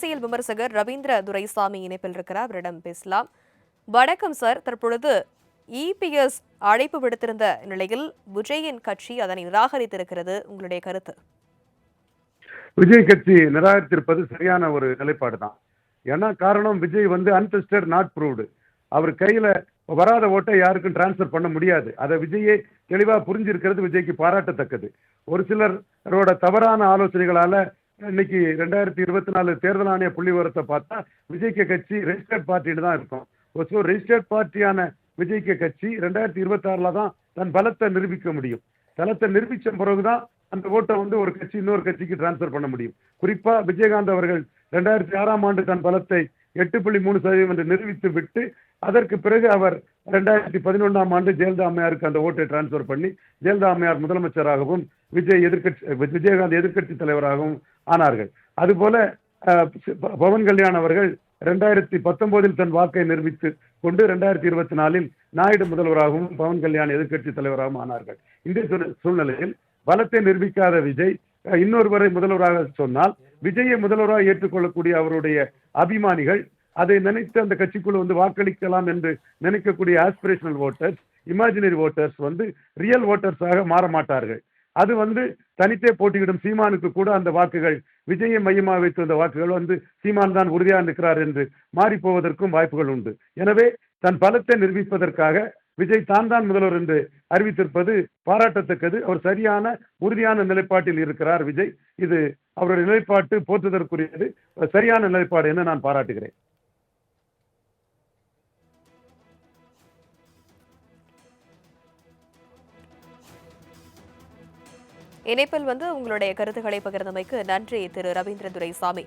அரசியல் விமர்சகர் ரவீந்திர துரைசாமி இணைப்பில் இருக்கிறார். அவரிடம் பேசலாம். வணக்கம் சார். தற்பொழுது இபிஎஸ் அழைப்பு விடுத்திருந்த நிலையில் விஜயின் கட்சி அதனை நிராகரித்திருக்கிறது. உங்களுடைய கருத்து? விஜய் கட்சி நிராகரித்திருப்பது சரியான ஒரு நிலைப்பாடு தான் ஏன்னா காரணம்? விஜய் வந்து அன்டெஸ்டட் நாட் ப்ரூவ்டு அவர் கையில வராத ஓட்டை யாருக்கும் டிரான்ஸ்ஃபர் பண்ண முடியாது. அதை விஜயே தெளிவா புரிஞ்சிருக்கிறது. விஜய்க்கு பாராட்டத்தக்கது. ஒரு சிலரோட தவறான ஆலோசனைகளால இன்னைக்கு ரெண்டாயிரத்தி இருபத்தி நாலு தேர்தல் ஆணைய புள்ளி விவரத்தை பார்த்தா விஜய்க்கு கட்சி ரெஜிஸ்டர்ட் பார்ட்டின்னு தான் இருக்கும். ஸோ ரெஜிஸ்டர்ட் பார்ட்டியான விஜய்க்கு கட்சி ரெண்டாயிரத்தி இருபத்தி ஆறுல தான் தன் பலத்தை நிரூபிக்க முடியும். தளத்தை நிரூபித்த பிறகுதான் அந்த ஓட்டை வந்து ஒரு கட்சி இன்னொரு கட்சிக்கு டிரான்ஸ்ஃபர் பண்ண முடியும். குறிப்பா விஜயகாந்த் அவர்கள் ரெண்டாயிரத்தி ஆறாம் ஆண்டு தன் பலத்தை எட்டு புள்ளி மூணு சதவீதம் என்று நிரூபித்து விட்டு அதற்கு பிறகு அவர் ரெண்டாயிரத்தி பதினொன்றாம் ஆண்டு ஜெயலலிதா அம்மையாருக்கு அந்த ஓட்டை டிரான்ஸ்ஃபர் பண்ணி ஜெயலலிதா அம்மையார் முதலமைச்சராகவும் விஜய் எதிர்க்கட்சி விஜயகாந்த் எதிர்கட்சி தலைவராகவும் ஆனார்கள். அதுபோல ப- பவன் கல்யாண் அவர்கள் ரெண்டாயிரத்தி பத்தொன்பதில் தன் வாக்கை நிரூபித்து கொண்டு ரெண்டாயிரத்தி இருபத்தி நாலில் நாயுடு முதல்வராகவும் பவன் கல்யாண் எதிர்கட்சி தலைவராகவும் ஆனார்கள். இந்த சூழ்நிலையில் பலத்தை நிரூபிக்காத விஜய் இன்னொருவரை முதல்வராக சொன்னால் விஜயை முதல்வராக ஏற்றுக்கொள்ளக்கூடிய அவருடைய அபிமானிகள் அதை நினைத்து அந்த கட்சிக்குள்ள வந்து வாக்களிக்கலாம் என்று நினைக்கக்கூடிய ஆஸ்பிரேஷனல் ஓட்டர்ஸ் இமேஜினரி ஓட்டர்ஸ் வந்து ரியல் ஓட்டர்ஸாக மாற மாட்டார்கள். அது வந்து தனித்தே போட்டியிடும் சீமானுக்கு கூட அந்த வாக்குகள் விஜயை மையமாக வைத்து அந்த வாக்குகள் வந்து சீமான் தான் உறுதியாக நிற்கிறார் என்று மாறி போவதற்கும் வாய்ப்புகள் உண்டு. எனவே தன் பலத்தை நிரூபிப்பதற்காக விஜய் தான் தான் முதல்வர் என்று அறிவித்திருப்பது பாராட்டத்தக்கது. அவர் சரியான உறுதியான நிலைப்பாட்டில் இருக்கிறார் விஜய். இது அவருடைய நிலைப்பாட்டு போற்றுதற்குரியது. சரியான நிலைப்பாடு என்று நான் பாராட்டுகிறேன். இணைப்பில் வந்து உங்களுடைய கருத்துக்களை பகிர்ந்தமைக்கு நன்றி திரு. ரவீந்திர துரைசாமி